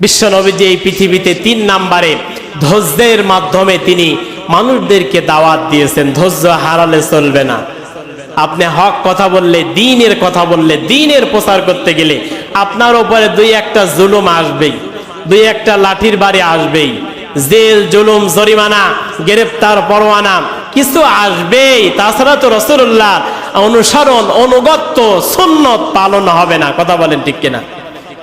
বিশ্বনবীজি এই পৃথিবীতে তিন নাম্বারে ধৈর্যের মাধ্যমে তিনি মানুষদেরকে দাওয়াত দিয়েছেন, ধৈর্য হারালে চলবে না। আপনি হক কথা বললে, দিনের কথা বললে, দিনের প্রচার করতে গেলে আপনার উপরে দুই একটা জুলুম আসবেই, দুই একটা লাঠির বাড়ি আসবেই। জেল, জুলুম, জরিমানা, গ্রেপ্তার, পরোয়ানা কিছু আসবেই। তাছাড়া তো রসুল্লাহ অনুসরণ, অনুগত্য, সুন্নত পালন হবে না। কথা বলেন ঠিক কিনা?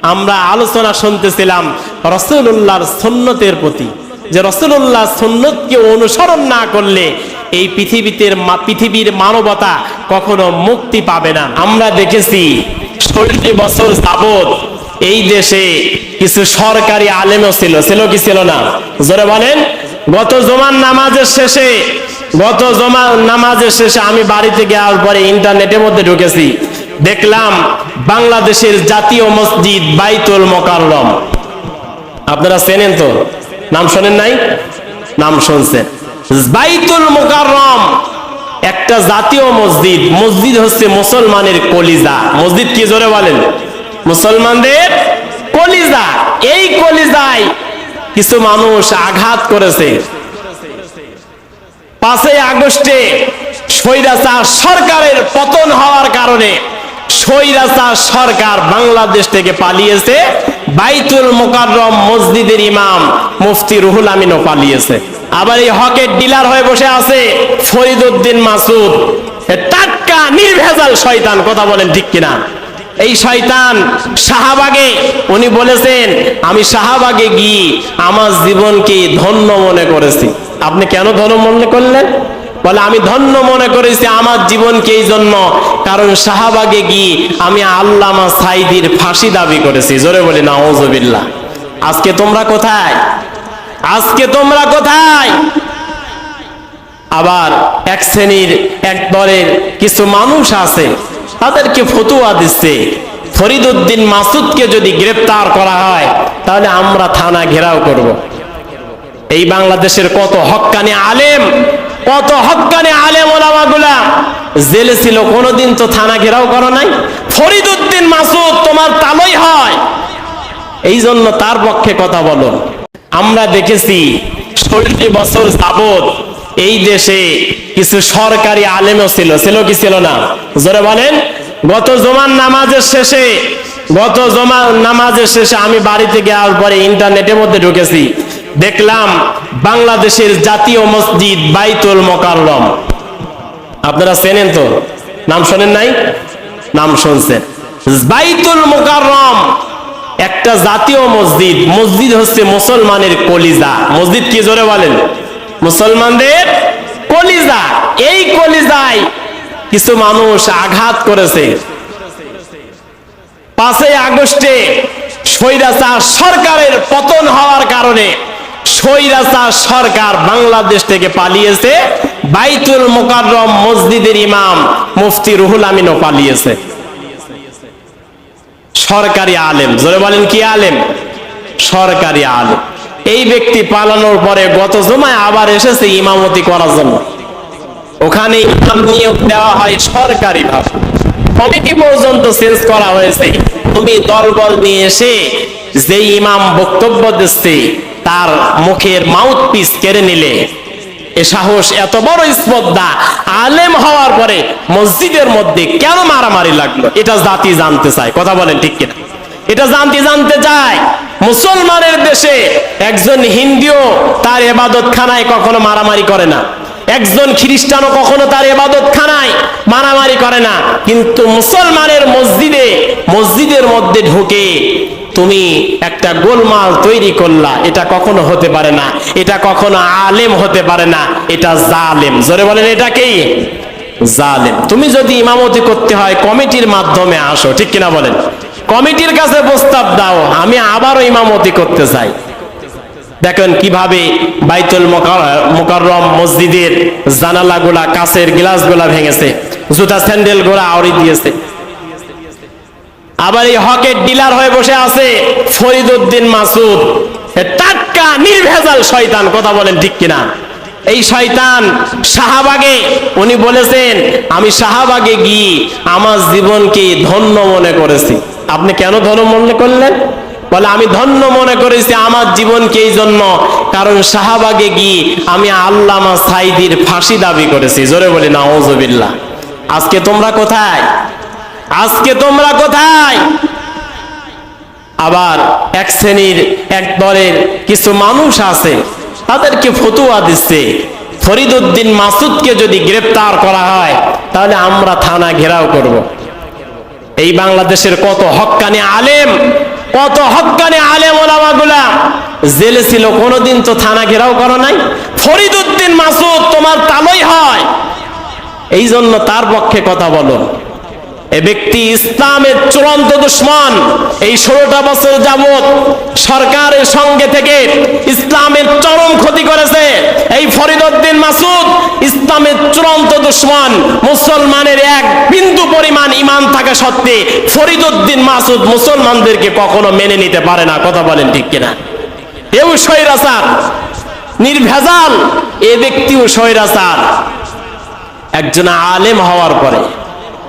আমরা আলোচনা শুনতেছিলাম রসুল্লাহর সুন্নতের প্রতি। যে রসুল্লাহ সুন্নতকে অনুসরণ না করলে এই পৃথিবীতে পৃথিবীর মানবতা কখনো মুক্তি পাবে না। আমরা দেখেছি ষোলটি বছর যাবৎ এই দেশে কিছু সরকারি আলেমও ছিল। ছিল কি ছিল না? জোরে বলেন। গত জমান নামাজের শেষে, গত জমা নামাজের শেষে আমি বাড়িতে যাওয়ার পরে ইন্টারনেটের মধ্যে ঢুকেছি। দেখলাম বাংলাদেশের জাতীয় মসজিদ বাইতুল মোকাররম। আপনারা চেনেন তো? নাম শোনেন নাই? নাম শুনছেন। বাইতুল মোকাররম একটা জাতীয় মসজিদ। মসজিদ হচ্ছে মুসলমানের কলিজা। মসজিদ কি জোরে বলেন? মুসলমানদের কলিজা। এই কলিজায় কিছু মানুষ আঘাত করেছে। পাঁচই আগস্টে স্বৈরাচার সরকারের পতন হওয়ার কারণে স্বৈরাচার সরকার বাংলাদেশ থেকে পালিয়েছে, বাইতুল মোকাররম মসজিদের ইমাম মুফতি রুহুল আমিনও পালিয়েছে। আবার এই হকের ডিলার হয়ে বসে আছে ফরিদউদ্দিন মাসুদ। টাটকা, নির্ভেজাল শয়তান, কথা বলেন ঠিক কিনা? এই শয়তান শাহবাগে, উনি বলেছেন, আমি শাহবাগে গিয়ে আমার জীবনকে ধন্য মনে করেছি। আপনি কেন ধন্য মনে করলেন? বলে, আমি ধন্য মনে করেছি আমার জীবনকে এই জন্য। কারণ শাহবাগে গিয়ে আমি আল্লামা সাইদির ফাঁসি দাবি করেছি। জোরে বলি না ওজবিল্লা আজকে তোমরা কোথায়? আজকে তোমরা কোথায়? আবার এক শ্রেণির এক দলের কিছু মানুষ আছে, তাদেরকে ফতুয়া দিচ্ছে। ফরিদুদ্দিন মাসুদকে যদি গ্রেপ্তার করা হয়, তাহলে আমরা থানা ঘেরাও করব। এই বাংলাদেশের কত হক্কানি আলেম কত হক্কানি আলেম ওলামাগুলা জেলে ছিল, কোনোদিন তো থানা ঘেরাও করো নাই? ফরিদুদ্দিন মাসুদ, তোমার তালই হয়। এই জন্য তার পক্ষে কথা বলো আমরা দেখেছি ষোলটি বছর যাবৎ এই দেশে কিছু সরকারি আলেমও ছিল। ছিল কি ছিল না? জোরে বলেন। গত জমান নামাজের শেষে, গত জমা নামাজের শেষে আমি বাড়িতে যাওয়ার পরে ইন্টারনেটের মধ্যে ঢুকেছি। দেখলাম বাংলাদেশের জাতীয় মসজিদ বাইতুল মোকাররম। আপনারা চেনেন তো? নাম শোনেন নাই? নাম শুনছেন। বাইতুল মোকাররম একটা জাতীয় মসজিদ। মসজিদ হচ্ছে মুসলমানের কলিজা। মসজিদ কি জোরে বলেন? মুসলমানদের কলিজা। এই কলিজায় কিছু মানুষ আঘাত করেছে। পাঁচই আগস্টে স্বৈরাচার সরকারের পতন হওয়ার কারণে স্বৈরাচার সরকার বাংলাদেশ থেকে পালিয়েছে, বাইতুল মোকাররম মসজিদের ইমাম মুফতি রুহুল আমিনও পালিয়েছে। সরকারি আলেম, জোরে বলেন কি আলেম? সরকারি আলেম। এই ব্যক্তি পালানোর পরে গত জমায় আবার এসেছে ইমামতি করার জন্য। ওখানে ইমাম নিয়োগ দেওয়া হয় সরকারি ভাবে। কমিটি পর্যন্ত চেঞ্জ করা হয়েছে। তুমি দলবল নিয়ে এসে যে ইমাম বক্তব্য দিচ্ছে তার মুখের মাউথ পিস কেড়ে নিলে। এ সাহস এত বড় স্পর্ধা। আলেম হওয়ার পরে মসজিদের মধ্যে কেন মারামারি লাগল? এটা জাতি জানতে চায়। কথা বলেন ঠিক কিনা? এটা জানতে জানতে চায়। মুসলমানের দেশে একজন হিন্দুও তার এবাদত খানায় কখনো মারামারি করে না। একজন খ্রিস্টানও কখনো তার এবাদত খানায় মারামারি করে না। কিন্তু মুসলমানের মসজিদে, মসজিদের মধ্যে ঢুকে তুমি একটা গোলমাল তৈরি করলা, এটা কখনো হতে পারে না। এটা কখনো আলেম হতে পারে না, এটা জালেম। জোরে বলেন, এটা কি? জালেম। তুমি যদি ইমামতি করতে হয়, কমিটির মাধ্যমে আসো, ঠিক কিনা বলেন? কমিটির কাছে প্রস্তাব দাও, আমি আবারও ইমামতি করতে চাই। দেখেন কীভাবে বাইতুল মোকার- মোকাররম মসজিদের জানালাগুলা, কাছের গ্লাসগুলা ভেঙেছে। জুতা স্যান্ডেলগুলা আওড়ি দিয়েছে। আবার এই হকের ডিলার হয়ে বসে আছে ফরিদউদ্দিন মাসুদ টাটকা, নির্ভেজাল শয়তান, কথা বলেন ঠিক কিনা? এই শয়তান শাহবাগে, উনি বলেছেন, আমি শাহবাগে গিয়ে আমার জীবনকে ধন্য মনে করেছি। আপনি কেন ধন্য মনে করলেন? বলে, আমি ধন্য মনে করেছি আমার জীবনকে এই জন্য, কারণ শাহবাগে গিয়ে আমি আল্লামা সাইদির ফাঁসি দাবি করেছি। জোরে বলি না আজকে তোমরা কোথায়? আজকে তোমরা কোথায়? আবার এক শ্রেণির, এক দলের কিছু মানুষ আছে, তাদেরকে ফতুয়া দিচ্ছে। ফরিদুদ্দিন মাসুদকে যদি গ্রেপ্তার করা হয়, তাহলে আমরা থানা ঘেরাও করব। এই বাংলাদেশের কত হক্কানি আলেম, কত হক্কানি আলেম ওলামাগুলা, জেলে ছিল, কোনোদিন তো থানা ঘেরাও করো নাই? ফরিদুদ্দিন মাসুদ, তোমার তালই হয়। এই জন্য তার পক্ষে কথা বলো এ ব্যক্তি ইসলামের চূড়ান্ত দুশ্মন। এই ষোলোটা বছর যাবত সরকারের সঙ্গে থেকে ইসলামের চরম ক্ষতি করেছে। এই ফরিদউদ্দিন মাসুদ ইসলামের চূড়ান্ত দুশ্মন। মুসলমানের এক বিন্দু পরিমাণ ইমান থাকা সত্ত্বে ফরিদউদ্দিন মাসুদ মুসলমানদেরকে কখনো মেনে নিতে পারে না। কথা বলেন ঠিক কিনা? এও স্বৈরাচার নির্ভেজাল এ ব্যক্তিও স্বৈরাচার একজন আলেম হওয়ার পরে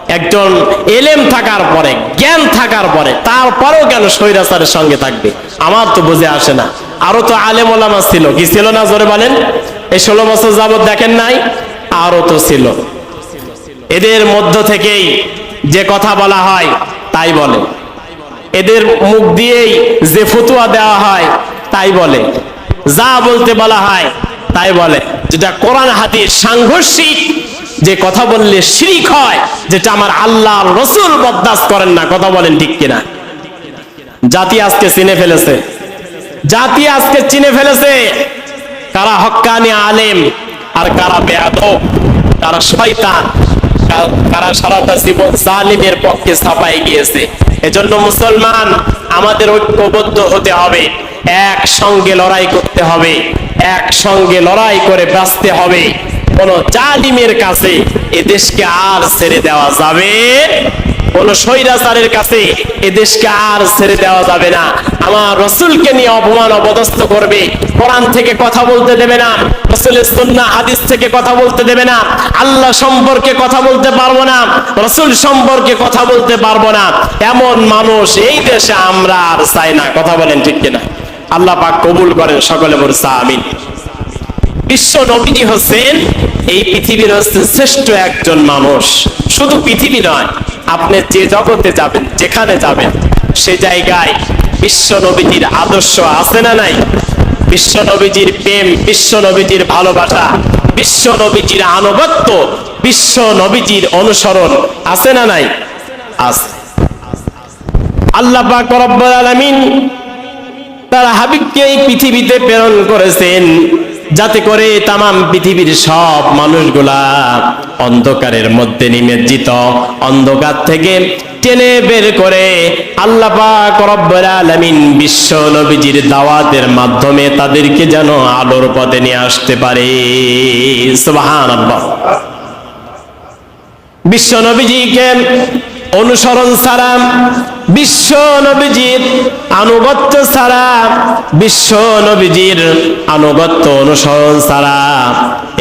একজন এলেম থাকার পরে, জ্ঞান থাকার পরে, তারপরেও কেন স্বৈরাচারের সঙ্গে থাকবে? আমার তো বুঝে আসে না। আরও তো আলেম ওলামা ছিল। কি ছিল না? জোরে বলেন। এই ষোলো বছর যাবত দেখেন নাই? আরও তো ছিল। এদের মধ্য থেকেই যে কথা বলা হয়, তাই বলে। এদের মুখ দিয়েই যে ফতুয়া দেওয়া হয়, তাই বলে। যা বলতে বলা হয়, তাই বলে। যেটা কোরআন হাতির সাংঘর্ষিক যে কথা বললে শিরিক হয়, যেটা আমার আল্লাহ রসুল বরদাস্ত করেন না, কথা বলেন ঠিক কিনা? জাতি আজকে চিনে ফেলেছে। জাতি আজকে চিনে ফেলেছে কারা হক্কানি আলেম আর কারা বেয়াদব কারা শয়তান কারা সারাটা জীবন জালিমের পক্ষে ছাপাই গিয়েছে। এজন্য মুসলমান, আমাদের ঐক্যবদ্ধ হতে হবে এক সঙ্গে লড়াই করতে হবে এক সঙ্গে লড়াই করে বাঁচতে হবে। কোন জালিমের কাছে এ দেশকে আর ছেড়ে দেওয়া যাবে? কোন স্বৈরাচারের কাছে এ দেশকে আর ছেড়ে দেওয়া যাবে না। আমার রসুলকে নিয়ে অপমান অপদস্থ করবে। কোরআন থেকে কথা বলতে দেবে না। রসুলের সুন্না হাদিস থেকে কথা বলতে দেবে না। আল্লাহ সম্পর্কে কথা বলতে পারব না। রসুল সম্পর্কে কথা বলতে পারব না। এমন মানুষ এই দেশে আমরা আর চাই না। কথা বলেন ঠিক কিনা? আল্লাহ পাক কবুল করেন সকলে বলছে, আমিন। বিশ্ব নবীজি হচ্ছেন এই পৃথিবীর হচ্ছে শ্রেষ্ঠ একজন মানুষ। শুধু পৃথিবী নয়, আপনি যে জগতে যাবেন, যেখানে যাবেন, সে জায়গায় বিশ্ব নবীজির আদর্শ আছে না নাই? বিশ্ব নবীজির প্রেম, বিশ্ব নবীজির ভালোবাসা, বিশ্ব নবীজির আনুগত্য, বিশ্ব নবীজির অনুসরণ আছে না নাই? আছে। আল্লাহ পাক রব্বুল আলামিন তার হাবিবকে এই পৃথিবীতে প্রেরণ করেছেন। যাতে করে তামাম পৃথিবীর সব মানুষগুলা অন্ধকারের মধ্যে নিমজ্জিত। অন্ধকার থেকে টেনে বের করে আল্লাহ পাক বিশ্ব নবীজির দাওয়াতের মাধ্যমে তাদেরকে যেন আলোর পথে নিয়ে আসতে পারে। সুবহানাল্লাহ। বিশ্ব নবীজিকে অনুসরণ ছাড়া বিশ্ব নবীজির আনুগত্য ছাড়া, বিশ্ব নবীজির আনুগত্য অনুসরণ ছাড়া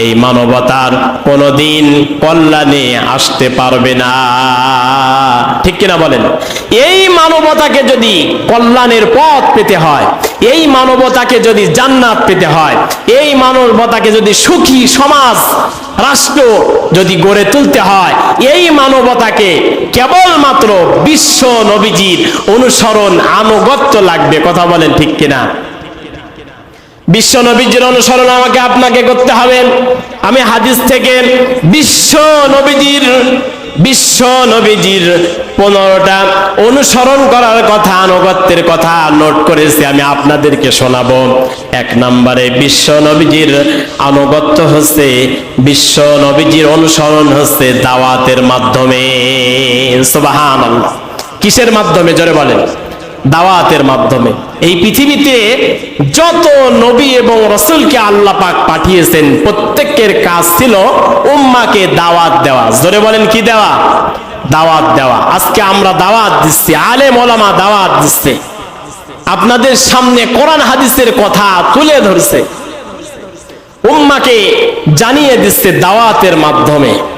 এই মানবতার কোনোদিন কল্যাণে আসতে পারবে না। ঠিক কিনা বলেন? এই মানবতাকে যদি কল্যাণের পথ পেতে হয়, এই মানবতাকে যদি জান্নাত পেতে হয়, এই মানবতাকে যদি সুখী সমাজ, রাষ্ট্র যদি গড়ে তুলতে হয়, এই মানবতাকে কেবলমাত্র বিশ্ব নবীজির অনুসরণ, আনুগত্য লাগবে, কথা বলেন ঠিক কিনা? বিশ্ব নবীজির অনুসরণ আমাকে আপনাকে করতে হবে। আমি হাদিস থেকে বিশ্ব নবীজির বিশ্ব নবীজির পনেরোটা অনুসরণ করার কথা, আনুগত্যের কথা নোট করেছি, আমি আপনাদেরকে শোনাবো। এক নম্বরে, বিশ্ব নবীজির আনুগত্য হচ্ছে, বিশ্ব নবীজির অনুসরণ হচ্ছে দাওয়াতের মাধ্যমে। কিসের মাধ্যমে? জোরে বলেন। দাওয়াতের মাধ্যমে। এই পৃথিবীতে যত নবী এবং রসুলকে আল্লাহ পাক পাঠিয়েছেন, প্রত্যেকের কাজ ছিল উম্মাকে দাওয়াত দেওয়া। জোরে বলেন, কি দেওয়া? দাওয়াত দেওয়া। আজকে আমরা দাওয়াত দিচ্ছি আলে মোলামা দাওয়াত দিচ্ছে। আপনাদের সামনে কোরআন হাদিসের কথা তুলে ধরছে। উম্মাকে জানিয়ে দিচ্ছে দাওয়াতের মাধ্যমে।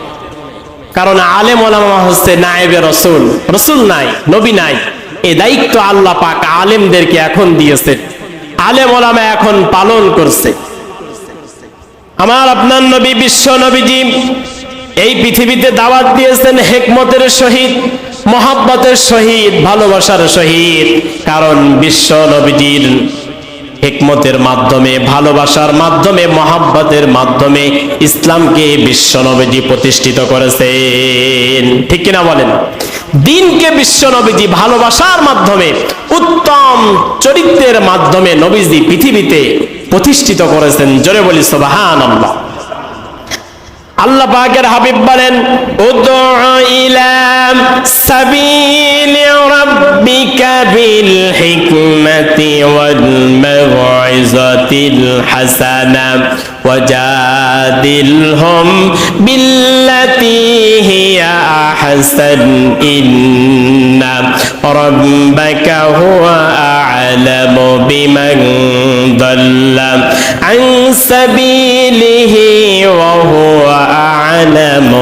কারণ আলেম ওলামা হচ্ছে নায়েবে রসুল। রসুল নাই, নবী নাই। এই দায়িত্ব আল্লাহ পাক আলেমদেরকে এখন দিয়েছেন আলেম ওলামা এখন পালন করছে। আমার আপনার নবী, বিশ্ব নবীজি এই পৃথিবীতে দাওয়াত দিয়েছেন হেকমতের সহিত, মহাব্বতের সহিত, ভালোবাসার সহিত। কারণ বিশ্ব নবীজির হিকমতের মাধ্যমে, ভালোবাসার মাধ্যমে, মহাব্বতের মাধ্যমে ইসলামকে বিশ্বনবীজি প্রতিষ্ঠিত করেছেন। ঠিক কিনা বলেন? দিনকে বিশ্ব নবীজি ভালোবাসার মাধ্যমে, উত্তম চরিত্রের মাধ্যমে নবীজি পৃথিবীতে প্রতিষ্ঠিত করেছেন। জোরে বলি সোবাহান আল্লাহ আল্লাহ পাকের হাবিব বলেন হাসানা। وجادلهم بالتي هي أحسن إن ربك هو أعلم بمن ضل عن سبيله وهو أعلم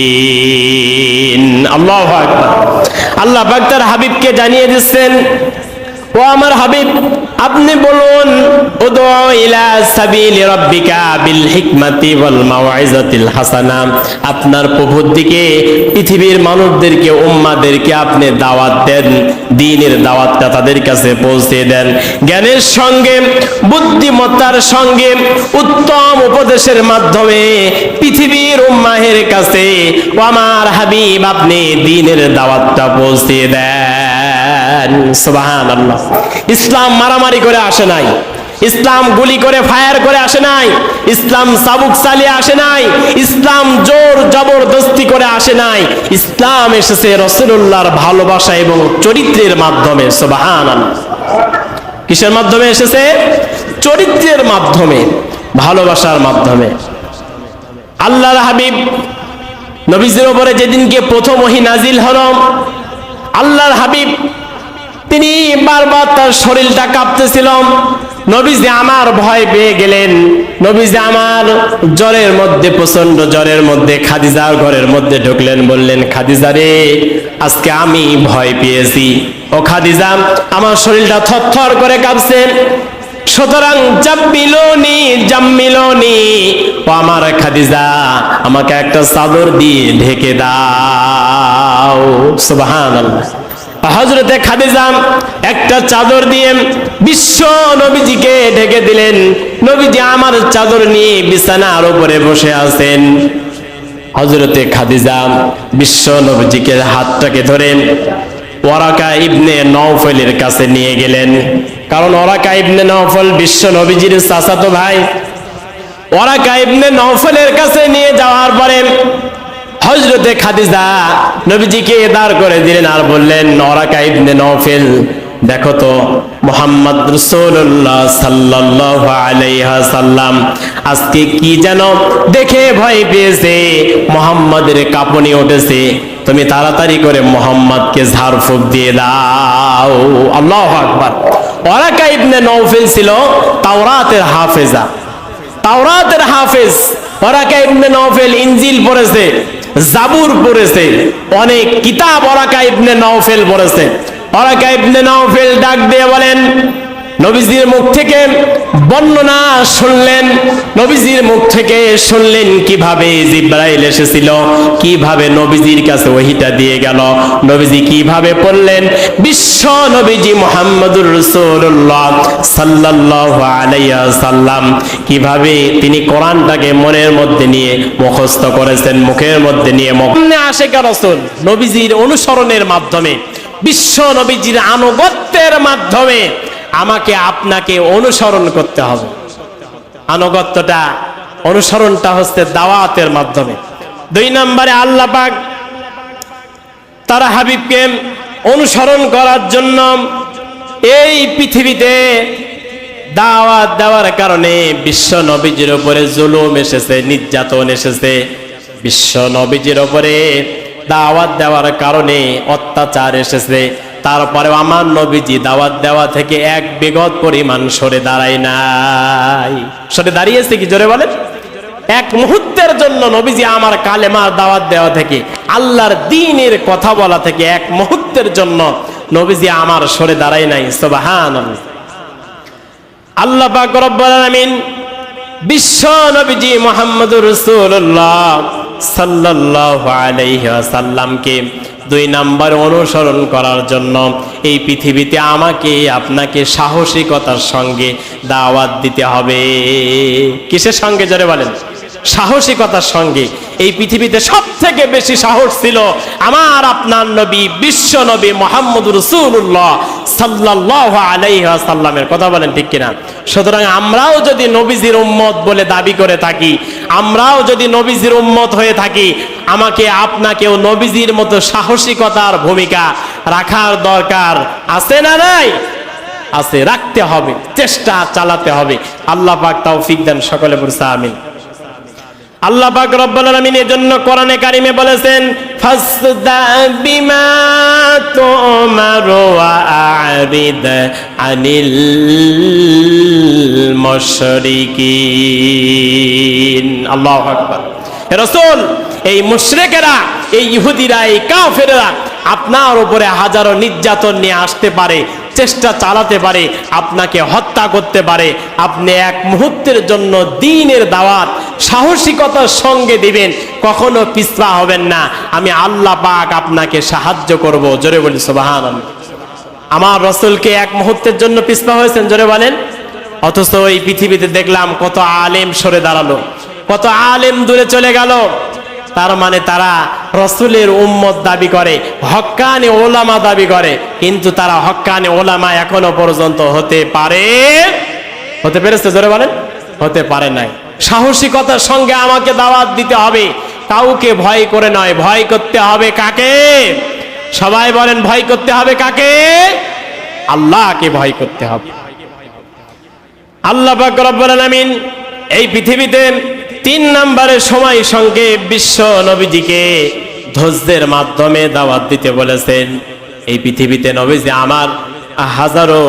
بالمهتدين الله أكبر আল্লাহ পাক তার হাবিবকে জানিয়ে দিচ্ছেন ও আমার হাবিব আপনি বলুন আপনার প্রভুর দিকে, পৃথিবীর মানুষদেরকে, উম্মাদেরকে আপনি দাওয়াত দেন, দিনের দাওয়াতটা তাদের কাছে পৌঁছে দেন। জ্ঞানের সঙ্গে, বুদ্ধিমত্তার সঙ্গে, উত্তম উপদেশের মাধ্যমে পৃথিবীর উম্মাহের কাছে আমার হাবিব আপনি দিনের দাওয়াতটা পৌঁছে দেন। সুবহান ইসলাম মারামারি করে আসে নাই। ইসলাম গুলি করে, ফায়ার করে আসে নাই। ইসলাম সাবুক চালিয়ে আসে নাই। ইসলাম জোর জবরদস্তি করে আসে নাই। ইসলাম এসেছে রসুল্লাহর ভালোবাসা এবং চরিত্রের মাধ্যমে সুবহান কিসের মাধ্যমে এসেছে? চরিত্রের মাধ্যমে, ভালোবাসার মাধ্যমে। আল্লাহর হাবিব নবীজির ওপরে যেদিনকে প্রথম ওহি নাজিল হল, আল্লাহর হাবিব তিনি বারবার তার শরীরটা কাঁপতেছিল। নবীজি আমার ভয় পেয়ে গেলেন। নবীজি আমার জ্বরের মধ্যে প্রচণ্ড জ্বরের মধ্যে খাদিজার ঘরের মধ্যে ঢুকলেন, বললেন, খাদিজা রে, আজকে আমি ভয় পেয়েছি। ও খাদিজা, আমার শরীরটা থরথর করে কাঁপছে। সুতরাং জাম্মিলনি জাম্মিলনি, ও আমার খাদিজা, আমাকে একটা চাদর দিয়ে ঢেকে দাও। সুবহানাল্লাহ। হজরতে খাদিজা একটা চাদর দিয়ে বিশ্ব নবীজিকে ঢেকে দিলেন। নবীজি আমার চাদর নিয়ে বিছানার উপরে বসে আছেন। হজরতে খাদিজা বিশ্ব নবীজিকে হাতটাকে ধরেন ওয়ারাকা ইবনে নওফলের কাছে নিয়ে গেলেন। কারণ ওরাকা ইবনে নওফল বিশ্ব নবীজির চাচাতো ভাই। ওরাকা ইবনে নওফলের কাছে নিয়ে যাওয়ার পরে হজরতে খাদিজা নবীজিকে দাঁড় করে দিলেন আর বললেন ওরাকা ইবনে নওফেল, দেখো তো মোহাম্মদ রসুল্লাহ সাল্লাহ আলাইহা সাল্লাম আজকে কি যেন দেখে ভয় পেয়েছে, মোহাম্মদের কাঁপনি উঠেছে। তুমি তাড়াতাড়ি করে মোহাম্মদকে ঝাড়ফুঁক দিয়ে দাও। আল্লাহ আকবার। ওরাকা ইবনে নৌফেল ছিল তাওরাতের হাফেজা। তাওরাতের হাফেজ। ওরাকা ইবনে নওফেল ইনজিল পড়েছে, জাবুর পড়েছে, অনেক কিতাব ওরাকা ইবনে নওফেল পড়েছে। ওরাকা ইবনে নওফেল ডাক দিয়ে বলেন নবীজির মুখ থেকে বর্ণনা শুনলেন। নবীজির মুখ থেকে শুনলেন কীভাবে জিব্রাইল এসেছিল, কীভাবে নবীজির কাছে ওহিটা দিয়ে গেল, নবীজি কীভাবে পড়লেন। বিশ্ব নবীজি মোহাম্মদুর রসুল্লাহ সাল্লাল্লাহু আলাইহি সাল্লাম কীভাবে তিনি কোরআনটাকে মনের মধ্যে নিয়ে মুখস্থ করেছেন, মুখের মধ্যে নিয়ে আসে রসুল? নবীজির অনুসরণের মাধ্যমে, বিশ্ব নবীজির আনুগত্যের মাধ্যমে আমাকে আপনাকে অনুসরণ করতে হবে। আনুগত্যটা, অনুসরণটা হচ্ছে দাওয়াতের মাধ্যমে। দুই নম্বরে আল্লাহ পাক তারা হাবিবকে অনুসরণ করার জন্য এই পৃথিবীতে দাওয়াত দেওয়ার কারণে বিশ্ব নবীজির উপরে জুলুম এসেছে, নির্যাতন এসেছে। বিশ্ব নবীজির উপরে দাওয়াত দেওয়ার কারণে অত্যাচার এসেছে। তারপরে আমার নবীজি দাওয়াত দেওয়া থেকে এক বিগত পরিমাণ সরে দাঁড়ায় নাই। সরে দাঁড়িয়েছে কি? জোরে বলেন। এক মুহূর্তের জন্য নবীজি আমার কালেমার দাওয়াত দেওয়া থেকে, আল্লাহর দিনের কথা বলা থেকে এক মুহূর্তের জন্য নবীজি আমার সরে দাঁড়াই নাই। সোবাহান আল্লাহ পাক রব্বুল বিশ্ব নবীজি মোহাম্মদ রাসূলুল্লাহ সাল্লাল্লাহু আলাইহি ওয়াসাল্লামকে দুই নাম্বার অনুসরণ করার জন্য এই পৃথিবীতে আমাকে, আপনাকে সাহসিকতার সঙ্গে দাওয়াত দিতে হবে। কিসের সঙ্গে জোরে বলেন? সাহসিকতার সঙ্গে। এই পৃথিবীতে সব থেকে বেশি সাহস ছিল আমার আপনার নবী, বিশ্ব নবী মোহাম্মদ রসুল্লাহ সাল্লাহ আলাইসাল্লামের কথা বলেন ঠিক কিনা? সুতরাং আমরাও যদি নবীজির উম্মত বলে দাবি করে থাকি, আমরাও যদি নবীজির উম্মত হয়ে থাকি, আমাকে আপনাকেও নবীজির মতো সাহসিকতার ভূমিকা রাখার দরকার আছে না নাই? আছে, রাখতে হবে, চেষ্টা চালাতে হবে। আল্লাহ পাক তাও ফিক দেন সকলে বলছে, আমিন। আল্লাহ পাক রব্বুল আলামিন এর জন্য কোরআনে কারিমে বলেছেন, ফাসদা বিমা তুমার ওয়া আরিদ আনিল মুশরিকিন। আল্লাহু আকবার। হে রাসূল, এই মুশরিকেরা, এই ইহুদিরা, এই কাফেররা আপনার উপরে হাজারো নির্যাতন নিয়ে আসতে পারে। চেষ্টা চালাতে পারে, আপনাকে হত্যা করতে পারে। আপনি এক মুহূর্তের জন্য দিনের দাওয়াত, সাহসিকতার সঙ্গে দিবেন, কখনো পিছপা হবেন না। আমি আল্লাহ পাক আপনাকে সাহায্য করব। জোরে বলি সোবাহান আমার রসুলকে এক মুহূর্তের জন্য পিছপা হয়েছেন, জোরে বলেন। অথচ এই পৃথিবীতে দেখলাম কত আলেম সরে দাঁড়াল, কত আলেম দূরে চলে গেল। তার মানে তারা রসুলের উম্মত দাবি করে হক্কানি ওলামা দাবি করে, কিন্তু তারা হক্কানি ওলামা এখনও পর্যন্ত হতে পারে, হতে পেরেছে? জোরে বলেন, হতে পারে নাই। সাহসিকতার সঙ্গে আমাকে দাওয়াত দিতে হবে, কাউকে ভয় করে নয়, ভয় করতে হবে কাকে? সবাই বলেন, ভয় করতে হবে কাকে? আল্লাহকে ভয় করতে হবে। আল্লাহ পাক রব্বুল আলামিন এই পৃথিবীতে তিন নম্বরের সময় সঙ্গে বিশ্ব নবীজিকে ধৈর্যের মাধ্যমে দাওয়াত দিতে বলেছেন। এই পৃথিবীতে নবীজি আমার হাজারো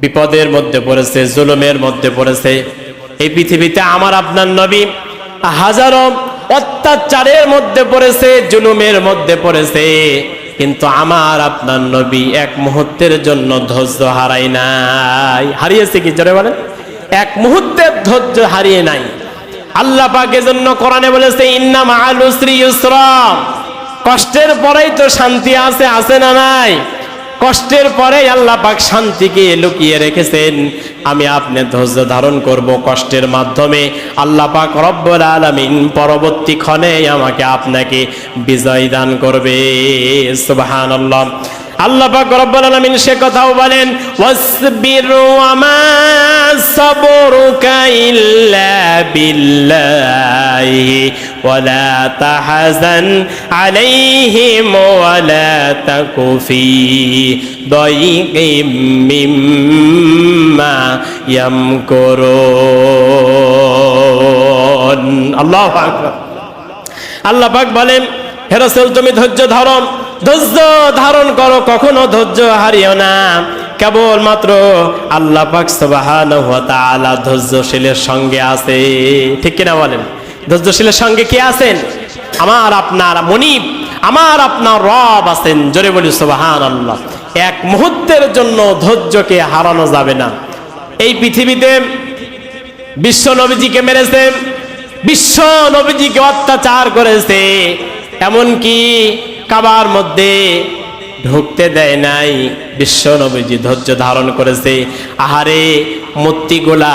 বিপদের মধ্যে পড়েছে, জুলুমের মধ্যে পড়েছে। এই পৃথিবীতে আমার আপনার নবী হাজারো অত্যাচারের মধ্যে পড়েছে, জুলুমের মধ্যে পড়েছে। কিন্তু আমার আপনার নবী এক মুহূর্তের জন্য ধৈর্য হারাই নাই। হারিয়েছে কি? জোরে বলেন। এক মুহূর্তের ধৈর্য হারিয়ে নাই। আল্লাহ পাকের জন্য কোরআনে বলেছে, ইন্না মাআল উসরি ইউসরা। কষ্টের পরেই তো শান্তি আছে আছে না নাই? কষ্টের পরে আল্লাহ পাক শান্তিকে লুকিয়ে রেখেছেন। আমি আপনি ধৈর্য ধারণ করব কষ্টের মাধ্যমে। আল্লাহ পাক রব্বুল আলামিন পরবর্তী ক্ষণে আমাকে আপনাকে বিজয় দান করবে। সুবহানাল্লাহ। আল্লাহ পাক রব্বুল আলামিন সে কথাও বলেন, ওয়াসবির ওয়া মা সাবরুকা ইল্লা বিল্লাহি ওয়ালা তাহজান আলাইহিম ওয়ালা তাকু ফি দাইকিম মিম্মা ইয়ামকুরুন। আল্লাহু আকবার। আল্লাহ পাক বলেন, হে রাসূল, তুমি ধৈর্য ধরো। ধৈর্য ধারণ করো, কখনো ধৈর্য হারিও না। কেবল মাত্র আল্লাহ পাক তাআলা ধৈর্যশীলের সঙ্গে আছে। ঠিক কিনা বলেন? ধৈর্যশীলের সঙ্গে কে আছেন? আমার আপনার মনিব, আমার আপনার রব আছেন। জোরে বলি, সুবহানাল্লাহ। এক মুহূর্তের জন্য ধৈর্যকে হারানো যাবে না। এই পৃথিবীতে বিশ্ব নবীজিকে মেরেছে, বিশ্ব নবীজিকে অত্যাচার করেছে। এমনকি কাবার মধ্যে ঢুকতে দেয় নাই। বিশ্ব নবীজি ধৈর্য ধারণ করেছে। আহারে, মূর্তিগুলা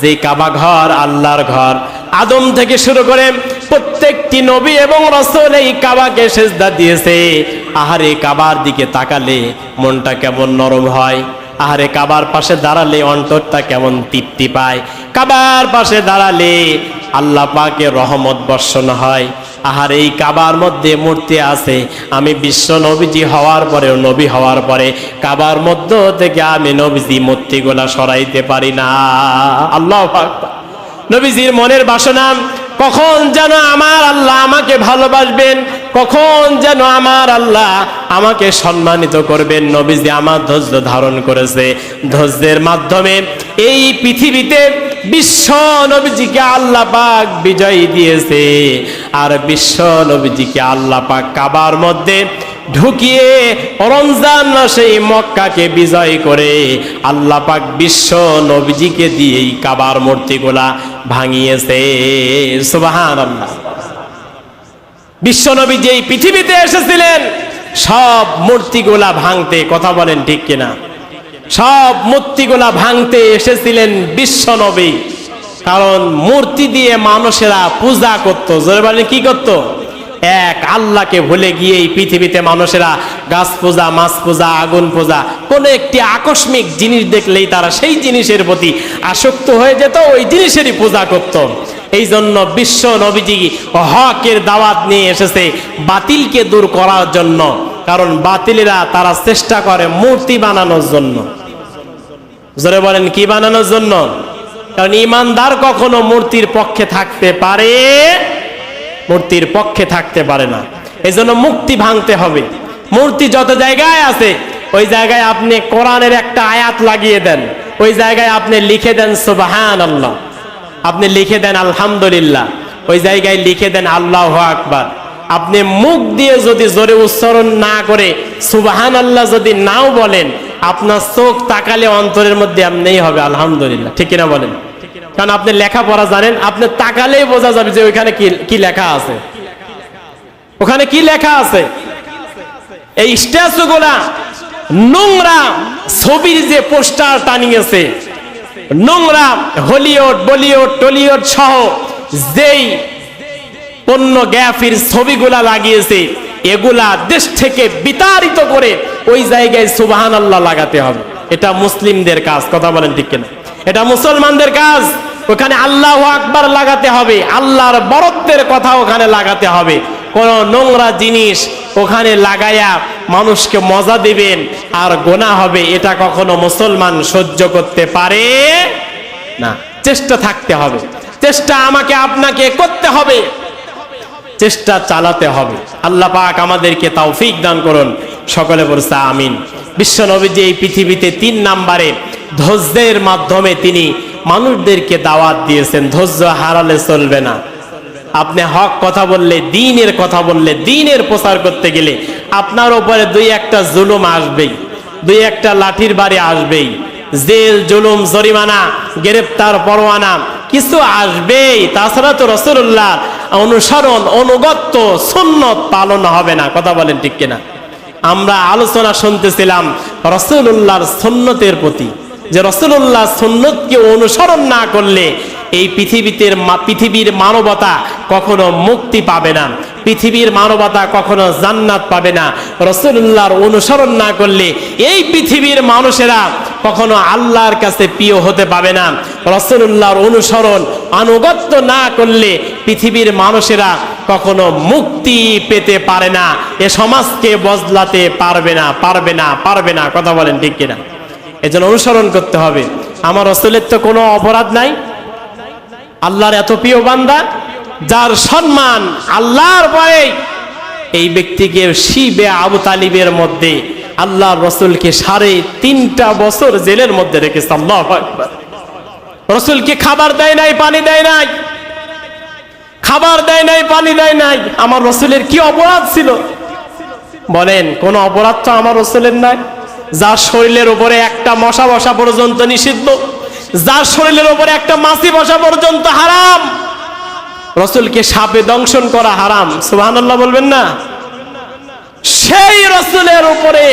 যে কাবা ঘর, আল্লাহর ঘর, আদম থেকে শুরু করে প্রত্যেকটি নবী এবং রসুল এই কাবাকে সেজদা দিয়েছে। আহারে, কাবার দিকে তাকালে মনটা কেমন নরম হয়। আহারে, কাবার পাশে দাঁড়ালে অন্তরটা কেমন তৃপ্তি পায়। কাবার পাশে দাঁড়ালে আল্লাহ পাকে রহমত বর্ষণ হয়। আহার এই কাবার মধ্যে মূর্তি আছে। আমি বিশ্ব নবীজি হওয়ার পরে নবী হওয়ার পরে কাবার মধ্য থেকে আমি নবীজি মূর্তিগুলা সরাইতে পারি না। আল্লাহ নবীজির মনের বাসনা, কখন যেন আমার আল্লাহ আমাকে ভালোবাসবেন, কখন যেন আমার আল্লাহ আমাকে সম্মানিত করবেন, নবীজি আমার ধৈর্য ধারণ করেছে। ধৈর্যের মাধ্যমে এই পৃথিবীতে বিশ্ব নবীজিকে আল্লাহ পাক বিজয় দিয়েছে। আর বিশ্ব নবীজিকে আল্লাহ পাক কাবার মধ্যে ঢুকিয়ে রমজান মাসে মক্কাকে বিজয় করে আল্লাহ পাক বিশ্ব নবীজিকে দিয়ে এই কাবার মূর্তিগুলা ভাঙিয়েছে। সুবাহান আল্লাহ বিশ্বনবী যেই পৃথিবীতে এসেছিলেন, সব মূর্তিগুলা ভাঙতে কথা বলেন ঠিক কিনা? সব মূর্তিগুলা ভাঙতে এসেছিলেন বিশ্বনবী। কারণ মূর্তি দিয়ে মানুষেরা পূজা করত। জোরে বলেন, কি করত? এক আল্লাহকে ভুলে গিয়ে এই পৃথিবীতে মানুষেরা গাছ পূজা, মাছ পূজা, আগুন পূজা, কোনো একটি আকস্মিক জিনিস দেখলেই তারা সেই জিনিসের প্রতি আসক্ত হয়ে যেত, ওই জিনিসেরই পূজা করত। এই জন্য বিশ্ব নবীজি হকের দাওয়াত নিয়ে এসেছে বাতিলকে দূর করার জন্য। কারণ বাতিলেরা তারা চেষ্টা করে মূর্তি বানানোর জন্য। জোরে বলেন, কি বানানোর জন্য? কারণ ইমানদার কখনো মূর্তির পক্ষে থাকতে পারে, মূর্তির পক্ষে থাকতে পারে না। এই জন্য মুক্তি ভাঙতে হবে। মূর্তি যত জায়গায় আছে, ওই জায়গায় আপনি কোরআনের একটা আয়াত লাগিয়ে দেন। ওই জায়গায় আপনি লিখে দেন সুবাহান আল্লাহ আপনি লিখে দেন, আলহামদুলিল্লাহ। ওই জায়গায় লিখে দেন, আল্লাহ আকবার। আপনি মুখ দিয়ে যদি জোরে উচ্চারণ না করে সুবাহান আল্লাহ যদি নাও বলেন, আপনার চোখ তাকালে অন্তরের মধ্যে এমনিই হবে, আলহামদুলিল্লাহ। ঠিক কিনা বলেন? কারণ আপনি লেখাপড়া জানেন, আপনি তাকালেই বোঝা যাবে যে ওইখানে কি কি লেখা আছে। ওখানে কি লেখা আছে? এই স্ট্যাচু গুলা নোংরা ছবির যে পোস্টার টানিয়েছে, নোংরা হলিউড, বলিউড, টলিউড সহ যেই পণ্য গ্যাফির ছবিগুলা লাগিয়েছে, এগুলা দেশ থেকে বিতাড়িত করে ওই জায়গায় সুবাহান আল্লাহ লাগাতে হবে। এটা মুসলিমদের কাজ, কথা বলেন ঠিক কিনা? এটা মুসলমানদের কাজ। ওখানে আল্লাহ আকবার লাগাতে হবে, আল্লাহর বরত্বের কথা ওখানে লাগাতে হবে। কোন নোংরা জিনিস ওখানে লাগায়া মানুষকে মজা দিবেন আর গোনা হবে, এটা কখনো মুসলমান সহ্য করতে পারে না। চেষ্টা থাকতে হবে। চেষ্টা আমাকে, আপনাকে করতে হবে। চেষ্টা চালাতে হবে। আল্লাহ পাক আমাদেরকে তৌফিক দান করুন। সকলে বলছে আমিন। বিশ্ব নবীজি এই পৃথিবীতে তিন নাম্বারে ধৈর্যের মাধ্যমে তিনি মানুষদেরকে দাওয়াত দিয়েছেন। ধৈর্য হারালে চলবে না। আপনি হক কথা বললে, দিনের কথা বললে, দিনের প্রচার করতে গেলে আপনার উপরে দুই একটা জুলুম আসবেই, দুই একটা লাঠির বাড়ি আসবেই। জেল, জুলুম, জরিমানা, গ্রেপ্তার, পরোয়ানা, কিছু আসবেই। তাছাড়া তো রসুল্লাহ অনুসরণ, অনুগত্য, সুন্নত পালন হবে না। কথা বলেন ঠিক কিনা? আমরা আলোচনা শুনতেছিলাম রসুল্লাহর সুন্নতের প্রতি, যে রসুল্লাহ সুন্নতকে অনুসরণ না করলে এই পৃথিবীতে পৃথিবীর মানবতা কখনো মুক্তি পাবে না। পৃথিবীর মানবতা কখনো জান্নাত পাবে না। রসুল্লাহর অনুসরণ না করলে এই পৃথিবীর মানুষেরা কখনো আল্লাহর কাছে প্রিয় হতে পাবে না। রসুল্লাহর অনুসরণ আনুগত্য না করলে পৃথিবীর মানুষেরা কখনো মুক্তি পেতে পারে না। এ সমাজকে বদলাতে পারবে না পারবে না পারবে না। কথা বলেন ঠিক কিনা? এজন্য অনুসরণ করতে হবে। আমার রসুলের তো কোনো অপরাধ নাই। আল্লাহর এত প্রিয় বান্দা, যার সম্মান আল্লাহর পরে এই ব্যক্তিকে শিবে আবু তালিবের মধ্যে আল্লাহর রসুলকে সাড়ে তিনটা বছর জেলের মধ্যে রেখেছে। আল্লাহ রসুলকে খাবার দেয় নাই, পানি দেয় নাই? খাবার দেয় নাই, পানি দেয় নাই? আমার রসুলের কি অপরাধ ছিল? বলেন, কোন অপরাধ তো আমার রসুলের নাই? যার শরীরের উপরে একটা মশা বসা পর্যন্ত নিষিদ্ধ যার শরীরের উপরে একটা মাছি বসা পর্যন্ত হারাম। রসুলকে সাপে দংশন করা হারাম? সুবহানাল্লাহ বলবেন না? সেই রসুলের উপরে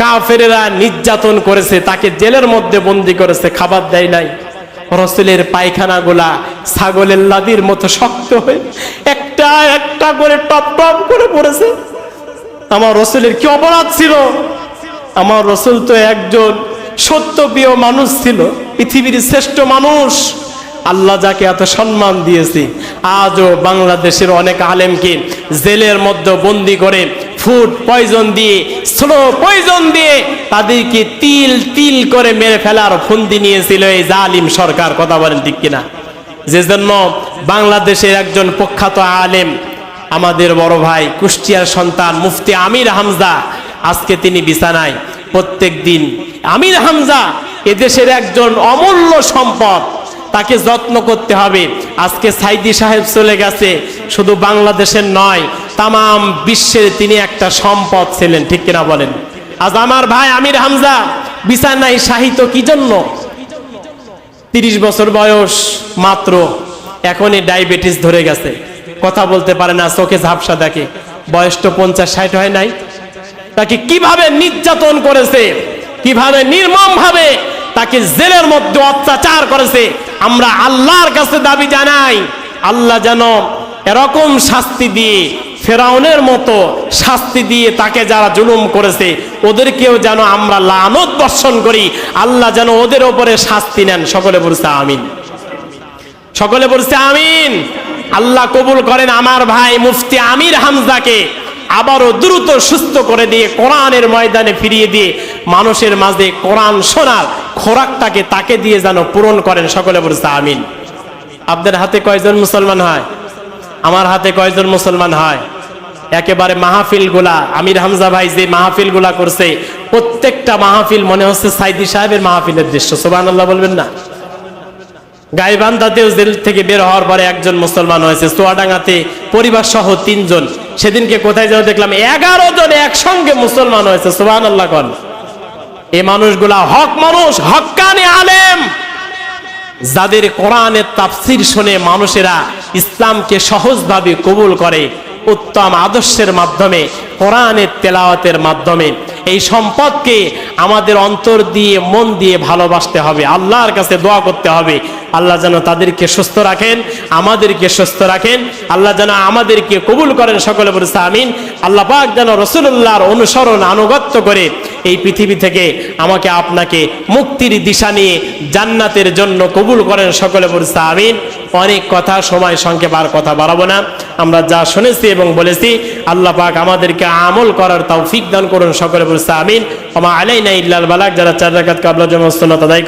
কাফেরেরা নির্যাতন করেছে, তাকে জেলের মধ্যে বন্দি করেছে, খাবার দেয় নাই। রসুলের পায়খানাগুলা ছাগলের লাদির মতো শক্ত হয়ে একটা একটা করে টপ টপ করে পড়েছে। আমার রসুলের কি অপরাধ ছিল? আমার রসুল তো একজন সত্যপ্রিয় মানুষ ছিল, পৃথিবীর শ্রেষ্ঠ মানুষ। আল্লাহ যাকে এত সম্মান দিয়েছি, আজও বাংলাদেশের অনেক আলেমকে জেলের মধ্যে বন্দি করে ফুড পয়জন দিয়ে, স্লো পয়জন দিয়ে তাদেরকে তিল তিল করে মেরে ফেলার ফন্দি নিয়েছিল এই জালিম সরকার, কথা বলেন ঠিক কিনা? যে জন্য বাংলাদেশের একজন প্রখ্যাত আলেম, আমাদের বড় ভাই, কুষ্টিয়ার সন্তান মুফতি আমির হামজা, আজকে তিনি বিছানায় প্রত্যেক দিন, আমির হামজা এদেশের একজন অমূল্য সম্পদ, তাকে যত্ন করতে হবে। আজকে সাইদি সাহেব চলে গেছে, শুধু বাংলাদেশের নয় তাম বিশ্বের তিনি একটা সম্পদ ছিলেন, ঠিক কিনা বলেন? আজ আমার ভাই আমির হামজা, বিছানায় সাহিত্য কি জন্য? তিরিশ বছর বয়স মাত্র, এখনই ডায়াবেটিস ধরে গেছে। কথা বলতে পারে না, চোখে ঝাপসা দেখে। বয়স তো পঞ্চাশ, ষাট হয় নাই। তাকে কীভাবে নির্যাতন করেছে, কীভাবে নির্মম ভাবে তাকে জেলের মধ্যে অত্যাচার করেছে, আমরা আল্লাহর কাছে দাবি জানাই, আল্লাহ যেন এরকম শাস্তি দিয়ে ফেরাউনের মতো শাস্তি দিয়ে তাকে যারা জুলুম করেছে, ওদেরকেও যেন আমরা লানত বর্ষণ করি। আল্লাহ যেন ওদের ওপরে শাস্তি নেন। সকলে বলছে আমিন। সকলে বলছে আমিন। আল্লাহ কবুল করেন আমার ভাই মুফতি আমির হামজাকে। আবারও দ্রুত সুস্থ করে দিয়ে কোরআনের ময়দানে ফিরিয়ে দিয়ে মানুষের মাঝে কোরআন শোনার খোরাকটাকে তাকে দিয়ে যেন পূরণ করেন। সকলে বলছে আমিন। আপনার হাতে কয়জন মুসলমান হয়? আমার হাতে কয়জন মুসলমান হয়? একেবারে মাহফিলগুলা আমির হামজা ভাই যে মাহফিলগুলা করছে, প্রত্যেকটা মাহফিল মনে হচ্ছে সাইদি সাহেবের মাহফিলের দৃশ্য সোবান আল্লাহ বলবেন না? গাইবান্ধাতেও জেল থেকে বের হওয়ার পরে একজন মুসলমান হয়েছে, সোয়াডাঙ্গাতে পরিবার সহ তিনজন। সেদিনকে কোথায় যেন দেখলাম, এগারো জন একসঙ্গে মুসলমান হয়েছে সোবান আল্লাহ কন। এই মানুষগুলা হক মানুষ হকানে আলেম। যাদের কোরআনের তাফসির শুনে মানুষেরা ইসলামকে সহজভাবে কবুল করে উত্তম আদর্শের মাধ্যমে, কোরআনের তেলাওয়াতের মাধ্যমে। এই সম্পদকে আমাদের অন্তর দিয়ে, মন দিয়ে ভালোবাসতে হবে। আল্লাহর কাছে দোয়া করতে হবে। আল্লাহ যেন তাদেরকে সুস্থ রাখেন, আমাদেরকে সুস্থ রাখেন। আল্লাহ যেন আমাদেরকে কবুল করেন সকলে বলেছে, আমিন। আল্লাহ পাক যেন রসুল্লাহর অনুসরণ আনুগত্য করে এই পৃথিবী থেকে আমাকে আপনাকে মুক্তির দিশা নিয়ে জান্নাতের জন্য কবুল করেন সকলে বলছে আমিন। অনেক কথা, সময়, সংক্ষেপ আর কথা বাড়াবো না। আমরা যা শুনেছি এবং বলেছি, আল্লাহ পাক আমাদেরকে আমল করার তাও তৌফিক দান করুন, সকলে বলছে আমিন। আমা আলাইনা ইল্লাল বালাক, যারা চার রাখাত কাবলা জমা তাদাই